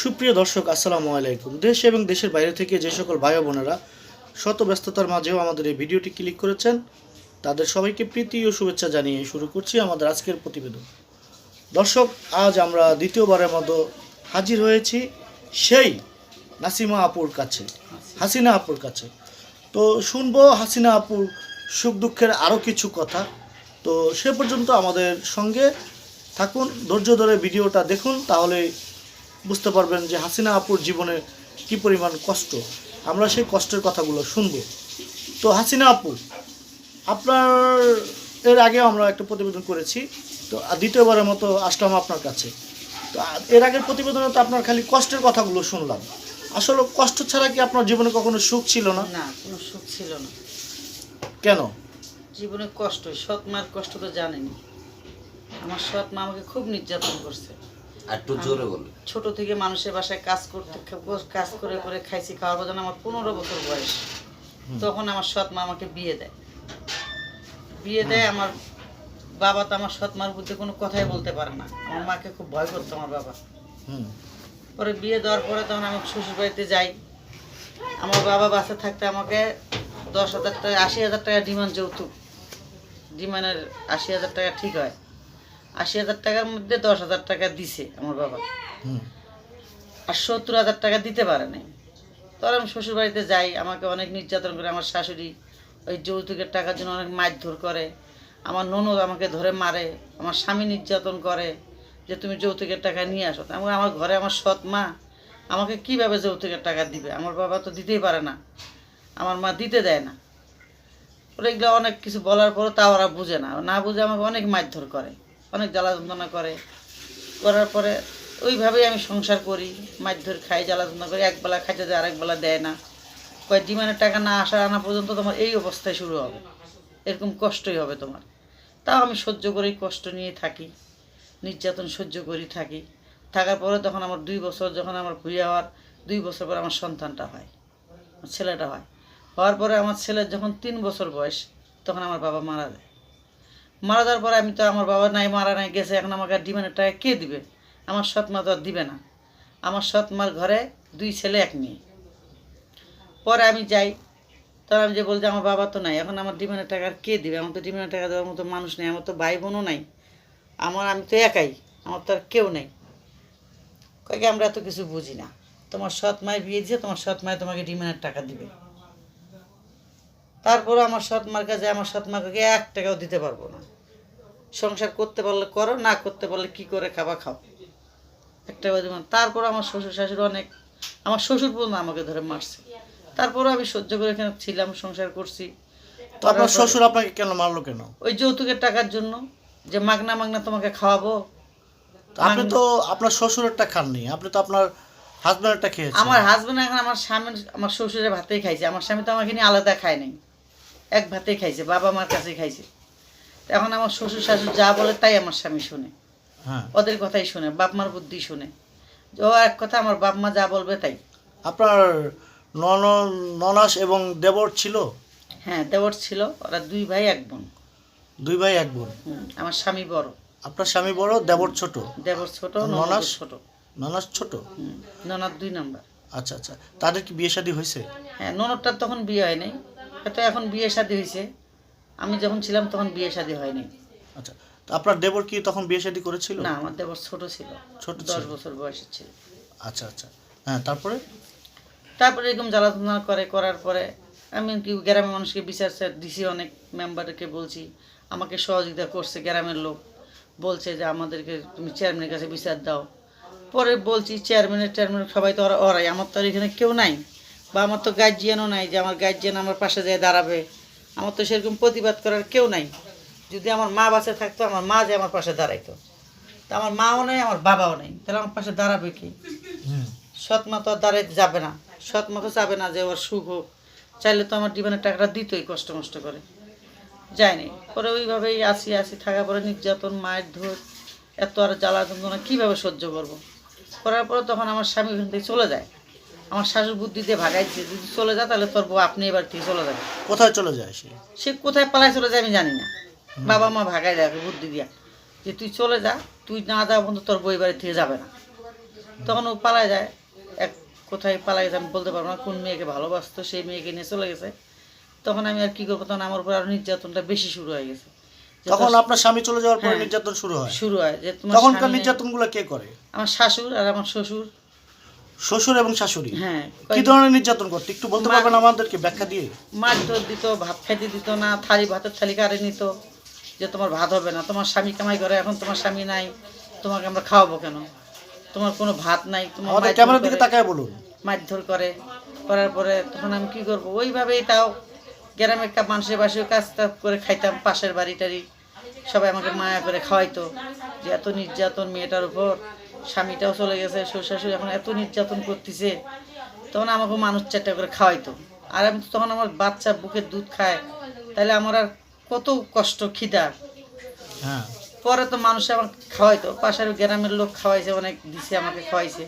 সুপ্রিয় দর্শক, আসসালামু আলাইকুম। দেশ এবং দেশের বাইরে থেকে যে সকল ভাই বোনেরা শত ব্যস্ততার মাঝেও আমাদের এই ভিডিওটি ক্লিক করেছেন, তাদের সবাইকে প্রীতি ও শুভেচ্ছা জানিয়ে শুরু করছি আমাদের আজকের প্রতিবেদন। দর্শক, আজ আমরা দ্বিতীয়বারের মতো হাজির হয়েছি সেই নাসিমা আপুর কাছে, হাসিনা আপুর কাছে। তো শুনব হাসিনা আপুর সুখ দুঃখের আরও কিছু কথা। তো সে পর্যন্ত আমাদের সঙ্গে থাকুন, ধৈর্য ধরে ভিডিওটা দেখুন, তাহলে বুঝতে পারবেন যে হাসিনা আপুর জীবনে কি পরিমাণ কষ্ট। আমরা সেই কষ্টের কথাগুলো শুনব। তো হাসিনা আপু আপনার এর আগেও আমরা একটা প্রতিবেদন করেছি তো দ্বিতীয়বারের মতো আসলাম আপনার কাছে। তো এর আগের প্রতিবেদনে তো আপনার খালি কষ্টের কথাগুলো শুনলাম। আসলে কষ্ট ছাড়া কি আপনার জীবনে কখনো সুখ ছিল না? না কোনো সুখ ছিল না। কেন? জীবনে কষ্ট সৎ মার কষ্ট তো জানেনি আমার সৎ মা আমাকে খুব নির্যাতন করছে। একটু জোরে বলুন। ছোট থেকে মানুষের বাসায় কাজ করতে কাজ করে করে খাইছি খাওয়ার পর আমার পনেরো বছর বয়স তখন আমার সৎ মা আমাকে বিয়ে দেয়। বিয়ে দেয় আমার বাবা তো আমার সৎ মার বুদ্ধি কোনো কথাই বলতে পারে না। আমার মাকে খুব ভয় করতো আমার বাবা। পরে বিয়ে দেওয়ার পরে তখন আমি শ্বশুর বাড়িতে যাই। আমার বাবা বাসা থাকতে আমাকে দশ হাজার টাকা আশি হাজার টাকা ডিমান্ড যৌতুক। ডিমান্ডের আশি হাজার টাকা ঠিক হয়। আশি হাজার টাকার মধ্যে দশ হাজার টাকা দিছে আমার বাবা। আর সত্তর হাজার টাকা দিতে পারে নাই। তখন আমি শ্বশুর বাড়িতে যাই আমাকে অনেক নির্যাতন করে আমার শাশুড়ি ওই যৌতুকের টাকার জন্য অনেক মারধর করে। আমার ননদ আমাকে ধরে মারে আমার স্বামী নির্যাতন করে যে তুমি যৌতুকের টাকা নিয়ে আসো। আমি আমার ঘরে আমার সৎ মা আমাকে কীভাবে যৌতুকের টাকা দিবে? আমার বাবা তো দিতেই পারে না। আমার মা দিতে দেয় না। ওরা এগুলো অনেক কিছু বলার পরও তা ওরা বুঝে না। না বুঝে আমাকে অনেক মারধর করে। অনেক জ্বালা যন্ত্রণা করে। করার পরে ওইভাবেই আমি সংসার করি মারধর খাই জ্বালা যন্ত্রণা করি একবেলা খাইতে দেয় আরেকবেলা দেয় না। কয় ডিমান্ডের টাকা না আসা আনা পর্যন্ত তোমার এই অবস্থায় শুরু হবে। এরকম কষ্টই হবে তোমার। তাও আমি সহ্য করেই কষ্ট নিয়ে থাকি, নির্যাতন সহ্য করি থাকি। থাকার পরে তখন আমার দুই বছর যখন আমার ভুইয়া হওয়ার দুই বছর পর আমার সন্তানটা হয় ছেলেটা হয়। হওয়ার পরে আমার ছেলের যখন তিন বছর বয়স, তখন আমার বাবা মারা যায়। মারা যাওয়ার পরে আমি তো আমার বাবা নাই, মারা নাই, গেছে, এখন আমাকে ডিমান্ডের টাকা কে দিবে? আমার সৎ মা তো আর দিবে না। আমার সৎ মার ঘরে দুই ছেলে, এক মেয়ে। পরে আমি যাই, তখন আমি যে বলছি আমার বাবা তো নাই, এখন আমার ডিমান্ডের টাকা আর কে দিবে? আমার তো ডিমান্ডের টাকা দেওয়ার মতো মানুষ নেই, আমার তো ভাই বোনও নাই। আমার, আমি তো একাই, আমার তো আর কেউ নেই। কয়েকে আমরা এত কিছু বুঝি না। তোমার সৎ মায়ের বিয়ে দিয়ে তোমার সৎ মায় তোমাকে ডিমান্ডের টাকা দিবে। তারপরে আমার সৎ মার কাছে আমার সৎ মাকে এক টাকাও দিতে পারব না। সংসার করতে পারলে করো না করতে পারলে কি করে খাবা খাও। একটা দেবো। তারপর আমার শ্বশুর শাশুড়ি অনেক আমার শ্বশুর পর্যন্ত আমাকে ধরে মারছে। তারপরও আমি সহ্য করে এখানে ছিলাম সংসার করছি। তো আপনার শ্বশুর আপনাকে কেন মারলো কেন? ওই যৌতুকের টাকার জন্য যে মাগনা মাগনা তোমাকে খাওয়াবো। আপনি তো আপনার শ্বশুরেরটা খাননি আপনি তো আপনার হাজব্যান্ডেরটা খেয়েছেন। আমার হাজবেন্ড এখন আমার স্বামীর আমার শ্বশুরের ভাতেই খাইছে। আমার স্বামী তো আমাকে নিয়ে আলাদা খায় নাই। এক ভাতেই খাইছে বাবা মার কাছে খাইছে। এখন আমার শ্বশুর শাশুড়ি যা বলে তাই আমার স্বামী শুনে। হ্যাঁ। ওদের কথাই শুনে বাপ মার বুদ্ধি শুনে। ও এক কথা আমার বাপ মা যা বলবে তাই। আপনার নন ননাস এবং দেবর ছিল? হ্যাঁ দেবর ছিল ওরা দুই ভাই এক বোন। দুই ভাই এক বোন? আমার স্বামী বড়। আপনার স্বামী বড় দেবর ছোট? দেবর ছোট ননাস? ছোট। ননাস ছোট? ননদ দুই নাম্বার। আচ্ছা আচ্ছা। তাদের কি বিয়ে শাদী হয়েছে? হ্যাঁ ননদটার তখন বিয়ে হয় নাই। হয়তো এখন বিয়ে শাদী হয়েছে। আমি যখন ছিলাম তখন বিয়ে শাদী হয়নি। আচ্ছা তো আপনার দেবর কি তখন বিয়ে শাদী করেছিল? না আমার দেবর ছোট ছিল। ছোট দশ বছর বয়সের ছিল। আচ্ছা আচ্ছা। হ্যাঁ তারপরে? তারপরে এরকম জ্বালাতনা করে করার পরে আমি কি গ্রামের মানুষকে বিচার দিছি অনেক মেম্বারকে বলছি আমাকে সহযোগিতা করছে গ্রামের লোক। বলছে যে আমাদেরকে তুমি চেয়ারম্যানের কাছে বিচার দাও। পরে বলছি চেয়ারম্যানের চেয়ারম্যান সবাই তো ওরা ওরাই। আমার তো আর এখানে কেউ নাই। বা আমার তো গার্জিয়ানও নাই যে আমার গার্জিয়ান আমার পাশে যেয়ে দাঁড়াবে। আমার তো সেরকম প্রতিবাদ করার কেউ নাই। যদি আমার মা বাসে থাকতো আমার মা যে আমার পাশে দাঁড়াইতো। তা আমার মাও নেই আমার বাবাও নেই। তাহলে আমার পাশে দাঁড়াবে কি? সৎ মা তো আর দাঁড়াইতে যাবে না। সৎ মা তো যাবে না যে ওর সুখ হোক। চাইলে তো আমার জীবনের টাকাটা দিতই কষ্ট মষ্ট করে। যায়নি। পরে ওইভাবেই আসি আসি থাকা পরে নির্যাতন মায়ের ধর এত আর জ্বালা যন্ত্রণা কীভাবে সহ্য করব? করার পরে তখন আমার স্বামী ওখান থেকে চলে যায়। আমার শাশুর বুদ্ধি দিয়ে ভাগাইছে যদি চলে যায় তাহলে তোর বউ আপনি এবার থেকে চলে যাবে? কোথায় চলে যায় সে? সে কোথায় পালায় চলে যায় আমি জানি না। বাবা মা ভাগাই দেয় বুদ্ধি দিয়া। যে তুই চলে যা তুই না যাওয়া বন্ধু তোর বই বাড়ি থেকে যাবে না। তখন ও পালায় যায়। এক কোথায় পালায় গেছে আমি বলতে পারব না কোন মেয়েকে ভালোবাসতো সেই মেয়েকে নিয়ে চলে গেছে। তখন আমি আর কি করব? তখন আমার উপর আরও নির্যাতনটা বেশি শুরু হয়ে গেছে। যে তখন আপনার স্বামী চলে যাওয়ার পরে হ্যাঁ। নির্যাতন শুরু হয়? শুরু হয়। যে তোমার তখনকার নেই। নির্যাতনগুলো কে করে? আমার শাশুড় আর আমার শ্বশুর। শ্বশুর এবং শাশুড়ি? হ্যাঁ কি ধরনের নির্যাতন করতে? একটু বলতে পারবেন আমাদেরকে ব্যাখ্যা দিয়ে? মারধর দিত ভাত খাইতে দিত না থালি ভাতের থালি কারে নিত যে তোমার ভাত হবে না তোমার স্বামী কামাই করে এখন তোমার স্বামী নাই তোমাকে আমরা খাওয়াবো কেন? তোমার কোনো ভাত নাই তোমার ক্যামেরার দিকে তাকায় বলুন। মারধর করে করার পরে তখন আমি কি করব? ওইভাবেই তাও গ্রামের কা- মানুষের বাসেও কাজ করে খাইতাম পাশের বাড়ি টাড়ি সবাই আমাকে মায়া করে খাওয়াইতো যে এত নির্যাতন মেয়েটার উপর। স্বামীটাও চলে গেছে শ্বশুর শাশুড়ি এখন এত নির্যাতন করতেছে তখন আমাকে মানুষ চারটা করে খাওয়াইতো। আর আমি তখন আমার বাচ্চা বুকের দুধ খায় তাহলে আমার আর কত কষ্ট খিদা। হ্যাঁ। পরে তো মানুষ আমার খাওয়াইতো পাশের গ্রামের লোক খাওয়াইছে অনেক দিছে আমাকে খাওয়াইছে।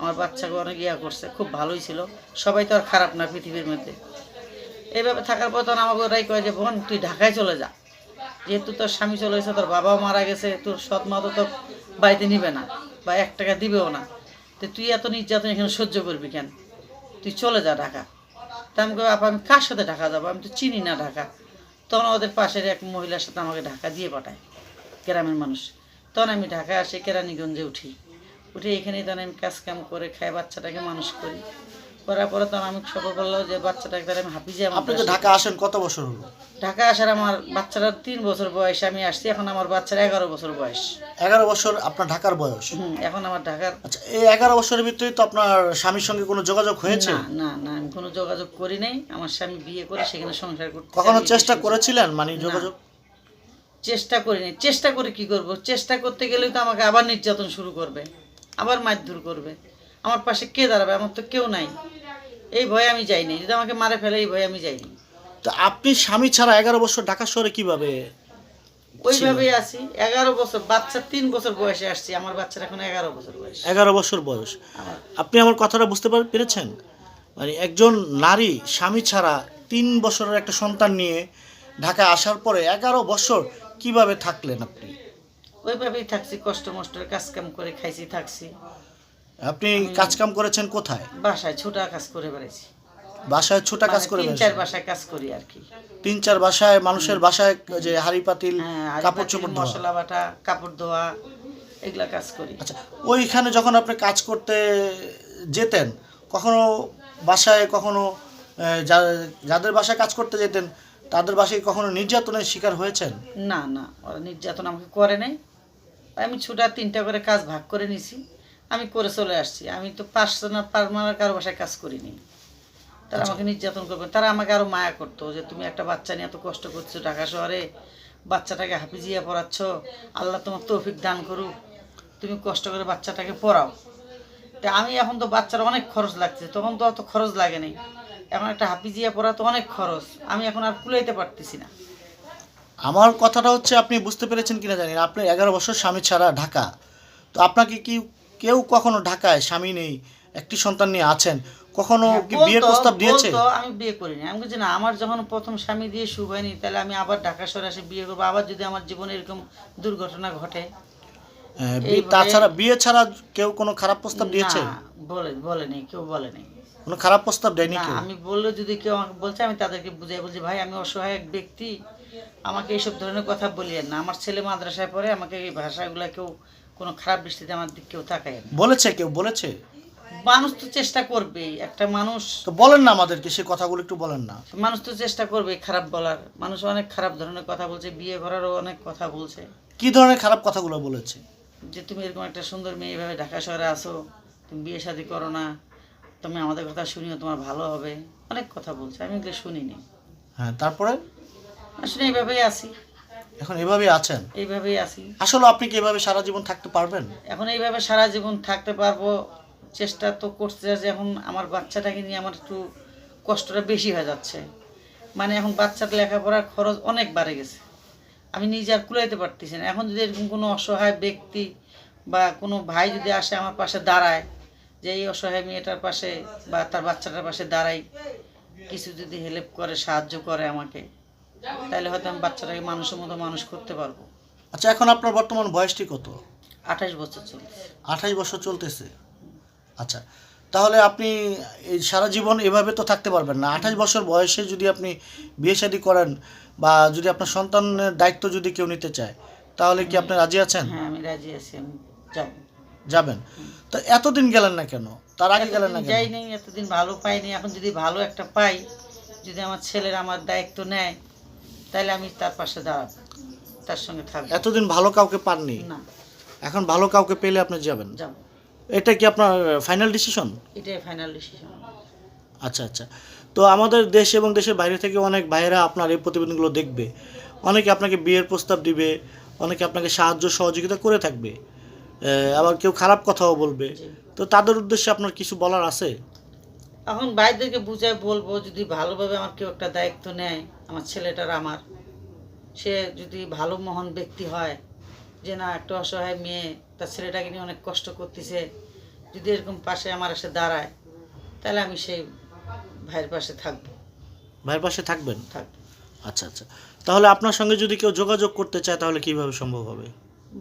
আমার বাচ্চাকে অনেক ইয়া করছে খুব ভালোই ছিল। সবাই তো আর খারাপ না পৃথিবীর মধ্যে। এইভাবে থাকার পর তখন আমাকে ওরাই কয় যে বোন তুই ঢাকায় চলে যা। যেহেতু তোর স্বামী চলে গেছে তোর বাবাও মারা গেছে তোর সৎ মা তো তোর বাড়িতে নিবে না। বা এক টাকা দিবেও না। তো তুই এত নির্যাতন এখানে সহ্য করবি কেন? তুই চলে যা ঢাকা। তা আমি আপা, আমি কার সাথে ঢাকা যাব? আমি তো চিনি না ঢাকা। তখন ওদের পাশের এক মহিলার সাথে আমাকে ঢাকা দিয়ে পাঠায়, গ্রামের মানুষ। তখন আমি ঢাকায় আসে কেরানীগঞ্জে উঠি। উঠে এখানেই তখন আমি কাজ কাম করে খাই, বাচ্চাটাকে মানুষ করি। করার পরে তখন আমি সফর করল যে বাচ্চাটাকে তাহলে আমি হাফিজে আপনি তো ঢাকা আসেন কত বছর হলো? ঢাকা আসার আমার বাচ্চাটার তিন বছর বয়স আমি আসছি এখন আমার বাচ্চার এগারো বছর বয়স। এগারো বছর আপনার ঢাকার বয়স? হুম এখন আমার ঢাকার আচ্ছা এই এগারো বছরের ভিতরে তো আপনার স্বামীর সঙ্গে কোনো যোগাযোগ হয়েছে? না না না আমি কোনো যোগাযোগ করি নাই। আমার স্বামী বিয়ে করে সেখানে সংসার করতে কখনো চেষ্টা করেছিলেন মানে যোগাযোগ? চেষ্টা করিনি। চেষ্টা করে কি করব? চেষ্টা করতে গেলেই তো আমাকে আবার নির্যাতন শুরু করবে আবার মারধর করবে। আমার পাশে কে দাঁড়াবে? আমার তো কেউ নাই। এই ভয়ে আমি যাইনি। যদি আমাকে মারে ফেলে এই ভয়ে আমি যাইনি। তো আপনি স্বামী ছাড়া এগারো বছর ঢাকা শহরে কীভাবে ওইভাবেই আছি। এগারো বছর বাচ্চা তিন বছর বয়সে আসছি। আমার বাচ্চার এখন এগারো বছর বয়স। এগারো বছর বয়স। আপনি আমার কথাটা বুঝতে পার- পেরেছেন? মানে একজন নারী স্বামী ছাড়া তিন বছরের একটা সন্তান নিয়ে ঢাকায় আসার পরে এগারো বছর কীভাবে থাকলেন আপনি? ওইভাবেই থাকছি কষ্ট মষ্ট কাজ কাম করে খাইছি থাকছি। আপনি কাজকাম করেছেন কোথায়? বাসায় ছোটা কাজ করে বেড়াইছি। বাসায় ছোটা কাজ মানে করে তিন চার বাসায় কাজ করি আর কি। তিন চার বাসায় মানুষের বাসায় যে হাড়ি পাতিল হ্যাঁ কাপড় চোপড় ধোয়া। মশলা বাটা কাপড় ধোয়া এগুলা কাজ করি। আচ্ছা ওইখানে যখন আপনি কাজ করতে যেতেন কখনো বাসায় কখনো যাদের বাসায় কাজ করতে যেতেন তাদের বাসায় কখনো নির্যাতনের শিকার হয়েছেন? না না ওরা নির্যাতন আমাকে করে নাই। আমি ছুটা তিনটা করে কাজ ভাগ করে নিছি। আমি করে চলে আসছি। আমি তো পার্সোনাল পারমানেন্ট কারও বাসায় কাজ করিনি। তারা আমাকে নির্যাতন করবে। তারা আমাকে আরও মায়া করতো যে তুমি একটা বাচ্চা নিয়ে এত কষ্ট করছ ঢাকা শহরে। বাচ্চাটাকে হাফিজিয়া পড়াচ্ছ। আল্লাহ তোমার তৌফিক দান করুক। তুমি কষ্ট করে বাচ্চাটাকে পড়াও। তা আমি এখন তো বাচ্চার অনেক খরচ লাগছে তখন তো অত খরচ লাগে নাই। এখন একটা হাফিজিয়া পড়া তো অনেক খরচ। আমি এখন আর কুলাইতে পারতেছি না। আমার কথাটা হচ্ছে আপনি বুঝতে পেরেছেন কিনা জানি না। আপনি এগারো বছর স্বামী ছাড়া ঢাকা। তো আপনাকে কি কেউ কখনো ঢাকায় স্বামী নেই একটি সন্তান নিয়ে আছেন কখনো কি বিয়ের হ্যাঁ, প্রস্তাব দিয়েছে? আমি বিয়ে করিনি। আমি বলছি না আমার যখন প্রথম স্বামী দিয়ে শুরু হয়নি তাহলে আমি আবার ঢাকা শহরে এসে বিয়ে করব। আবার যদি আমার জীবনে এরকম দুর্ঘটনা ঘটে। হ্যাঁ, তাছাড়া বিয়ে ছাড়া কেউ কোনো খারাপ প্রস্তাব দিয়েছে? বলে বলেনি কেউ বলেনি। কোনো খারাপ প্রস্তাব দেয়নি কেউ? আমি বললে যদি কেউ আমাকে বলছে আমি তাদেরকে বুঝাই বলছি ভাই আমি অসহায় এক ব্যক্তি আমাকে এইসব ধরনের কথা বলিয়েন না। আমার ছেলে মাদ্রাসায় পড়ে আমাকে এই ভাষাগুলো কেউ কোনো খারাপ দৃষ্টিতে আমার দিক কেউ তাকায় না। বলেছে কেউ বলেছে? মানুষ তো চেষ্টা করবেই একটা মানুষ তো বলেন না আমাদেরকে সে কথাগুলো একটু বলেন না। মানুষ তো চেষ্টা করবে খারাপ বলার। মানুষ অনেক খারাপ ধরনের কথা বলছে বিয়ে করারও অনেক কথা বলছে। কি ধরনের খারাপ কথাগুলো বলেছে? যে তুমি এরকম একটা সুন্দর মেয়ে এভাবে ঢাকা শহরে আসো তুমি বিয়ে শাদি করো না তুমি আমাদের কথা শুনিও তোমার ভালো হবে। অনেক কথা বলছে আমি এগুলো শুনিনি। হ্যাঁ তারপরে? আসলে এইভাবেই আসি এখন এভাবে আছেন? এইভাবেই আছি। আসলে আপনি কি এভাবে সারা জীবন থাকতে পারবেন? এখন এইভাবে সারা জীবন থাকতে পারব চেষ্টা তো করতে যে এখন আমার বাচ্চাটাকে নিয়ে আমার একটু কষ্টটা বেশি হয়ে যাচ্ছে। মানে এখন বাচ্চার লেখাপড়ার খরচ অনেক বাড়ে গেছে। আমি নিজে আর কুলাইতে পারতেছি না। এখন যদি এরকম কোনো অসহায় ব্যক্তি বা কোনো ভাই যদি আসে আমার পাশে দাঁড়ায় যে এই অসহায় মেয়েটার পাশে বা তার বাচ্চাটার পাশে দাঁড়াই কিছু যদি হেল্প করে সাহায্য করে আমাকে তাহলে হয়তো আমি বাচ্চাটাকে মানুষের মতো মানুষ করতে পারব। আচ্ছা এখন আপনার বর্তমান বয়সটি কত? আঠাশ বছর চলছে আঠাশ বছর চলতেছে। আচ্ছা তাহলে আপনি এই সারা জীবন এভাবে তো থাকতে পারবেন না। আঠাশ বছর বয়সে যদি আপনি বিয়ে শাদী করেন বা যদি আপনার সন্তানের দায়িত্ব যদি কেউ নিতে চায় তাহলে কি আপনি রাজি আছেন? হ্যাঁ আমি রাজি আছি আমি যাব। যাবেন। তো এতদিন গেলেন না কেন? তার আগে গেলেন না যাই নাই এতদিন ভালো পাইনি। এখন যদি ভালো একটা পাই যদি আমার ছেলের আমার দায়িত্ব নেয় তাহলে আমি তার পাশে দাঁড়াবো তার সঙ্গে থাকব। এতদিন ভালো কাউকে পাননি? না। এখন ভালো কাউকে পেলে আপনি যাবেন? যাব। এটা কি আপনার ফাইনাল ডিসিশন এটাই ফাইনাল ডিসিশন আচ্ছা আচ্ছা। তো আমাদের দেশ এবং দেশের বাইরে থেকে অনেক ভাইয়েরা আপনার এই প্রতিবেদনগুলো দেখবে। অনেকে আপনাকে বিয়ের প্রস্তাব দিবে অনেকে আপনাকে সাহায্য সহযোগিতা করে থাকবে। আবার কেউ খারাপ কথাও বলবে। তো তাদের উদ্দেশ্যে আপনার কিছু বলার আছে? এখন বাইরদেরকে বুঝায় বলব যদি ভালোভাবে আমার কেউ একটা দায়িত্ব নেয় আমার ছেলেটার আমার সে যদি ভালো মহান ব্যক্তি হয় যে না একটা অসহায় মেয়ে তার ছেলেটাকে নিয়ে অনেক কষ্ট করতেছে যদি এরকম পাশে আমার এসে দাঁড়ায় তাহলে আমি সেই ভাইয়ের পাশে থাকব। ভাইয়ের পাশে থাকবেন? থাকব। আচ্ছা আচ্ছা। তাহলে আপনার সঙ্গে যদি কেউ যোগাযোগ করতে চায় তাহলে কীভাবে সম্ভব হবে?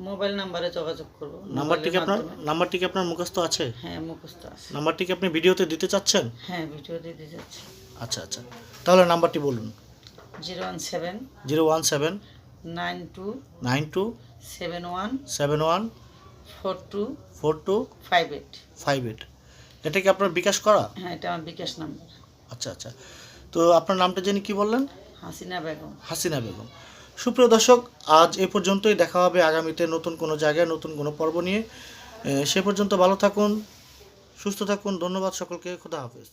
মোবাইল নাম্বারে যোগাযোগ করব। নাম্বারটি কি আপনার। নাম্বারটি কি আপনার মুখস্থ আছে? হ্যাঁ মুখস্থ আছে। নাম্বারটি কি আপনি ভিডিওতে দিতে চাচ্ছেন? হ্যাঁ ভিডিও দিতে যাচ্ছি আচ্ছা আচ্ছা। তাহলে নাম্বারটি বলুন। Zero one seven zero one seven nine two nine two seven one seven one four two four two five eight. Five eight. এটা কি আপনার বিকাশ করা? হ্যাঁ এটা আমার বিকাশ নাম্বার। আচ্ছা আচ্ছা। তো আপনার নামটা জেনে কি বললেন? হাসিনা বেগম। হাসিনা বেগম। সুপ্রিয় দর্শক, আজ এ পর্যন্তই। দেখা হবে আগামীতে নতুন কোনো জায়গায়, নতুন কোনো পর্ব নিয়ে। সে পর্যন্ত ভালো থাকুন, সুস্থ থাকুন। ধন্যবাদ সকলকে। খোদা হাফেজ।